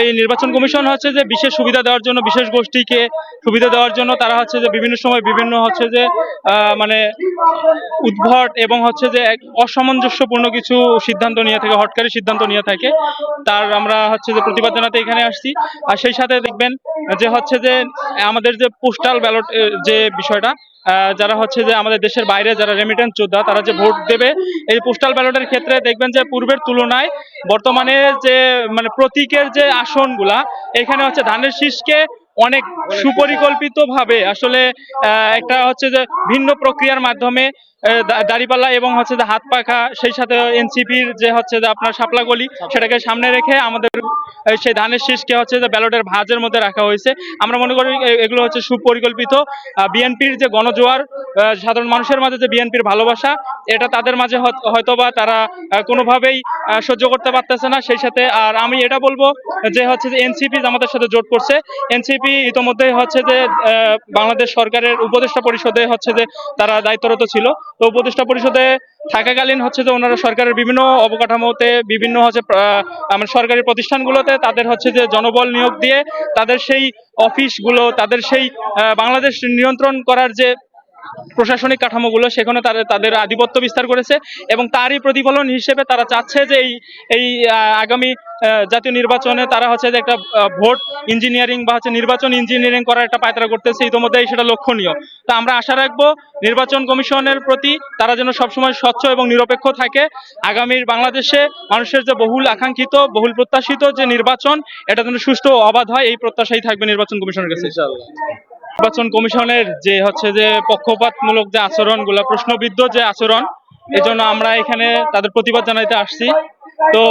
এই নির্বাচন কমিশন হচ্ছে যে বিশেষ সুবিধা দেওয়ার জন্য, বিশেষ গোষ্ঠীকে সুবিধা দেওয়ার জন্য তারা হচ্ছে যে বিভিন্ন সময় বিভিন্ন হচ্ছে যে মানে উদ্ভট এবং হচ্ছে যে এক অসামঞ্জস্যপূর্ণ কিছু সিদ্ধান্ত নিয়ে থাকে, হটকারী সিদ্ধান্ত নিয়ে থাকে। তার আমরা হচ্ছে যে প্রতিবাদ জানাতে এখানে আসছি। আর সেই সাথে দেখবেন যে হচ্ছে যে আমাদের যে পোস্টাল ব্যালট যে বিষয়টা যারা হচ্ছে যে আমাদের দেশের বাইরে যারা রেমিটেন্স যোদ্ধা, তারা যে ভোট দেবে এই পোস্টাল ব্যালটের ক্ষেত্রে দেখবেন যে পূর্বের তুলনায় বর্তমানে যে মানে প্রতীকের যে আসনগুলা, এখানে হচ্ছে ধানের শীষকে অনেক সুপরিকল্পিত ভাবে আসলে একটা হচ্ছে যে ভিন্ন প্রক্রিয়ার মাধ্যমে দাঁড়িপাল্লা এবং হচ্ছে যে হাত পাখা, সেই সাথে এনসিপির যে হচ্ছে যে আপনার শাপলা গলি, সেটাকে সামনে রেখে আমাদের সেই ধানের শীষকে হচ্ছে যে ব্যালটের ভাঁজের মধ্যে রাখা হয়েছে। আমরা মনে করি এগুলো হচ্ছে সুপরিকল্পিত। বিএনপির যে গণজোয়ার সাধারণ মানুষের মাঝে যে বিএনপির ভালোবাসা, এটা তাদের মাঝে হয়ত- হয়তোবা তারা কোনোভাবেই সহ্য করতে পারতেছে না সেই সাথে। আর আমি এটা বলব যে হচ্ছে যে এনসিপি আমাদের সাথে জোট করছে। এনসিপি ইতোমধ্যে হচ্ছে যে বাংলাদেশ সরকারের উপদেষ্টা পরিষদে হচ্ছে যে তারা দায়িত্বরত ছিল। তো উপদেষ্টা পরিষদে থাকাকালীন হচ্ছে যে ওনারা সরকারের বিভিন্ন অবকাঠামোতে, বিভিন্ন হচ্ছে আমার সরকারি প্রতিষ্ঠানগুলোতে তাদের হচ্ছে যে জনবল নিয়োগ দিয়ে তাদের সেই অফিসগুলো, তাদের সেই বাংলাদেশ নিয়ন্ত্রণ করার যে প্রশাসনিক কাঠামোগুলো সেখানে তারা তাদের আধিপত্য বিস্তার করেছে এবং তারই প্রতিফলন হিসেবে তারা চাচ্ছে যে এই এই আগামী জাতীয় নির্বাচনে তারা হচ্ছে যে একটা ভোট ইঞ্জিনিয়ারিং বা হচ্ছে নির্বাচন ইঞ্জিনিয়ারিং করার একটা পায়তারা করতেছে ইতিমধ্যেই সেটা লক্ষণীয়। তো আমরা আশা রাখব নির্বাচন কমিশনের প্রতি তারা যেন সবসময় স্বচ্ছ এবং নিরপেক্ষ থাকে। আগামীর বাংলাদেশে মানুষের যে বহুল আকাঙ্ক্ষিত, বহুল প্রত্যাশিত যে নির্বাচন, এটা যেন সুষ্ঠু অবাধ হয়, এই প্রত্যাশাই থাকবে নির্বাচন কমিশনের কাছে। নির্বাচন কমিশনের যে হচ্ছে যে পক্ষপাতমূলক যে আচরণগুলো, প্রশ্নবিদ্ধ যে আচরণ, এজন্য আমরা এখানে তাদের প্রতিবাদ জানাইতে আসছি। তো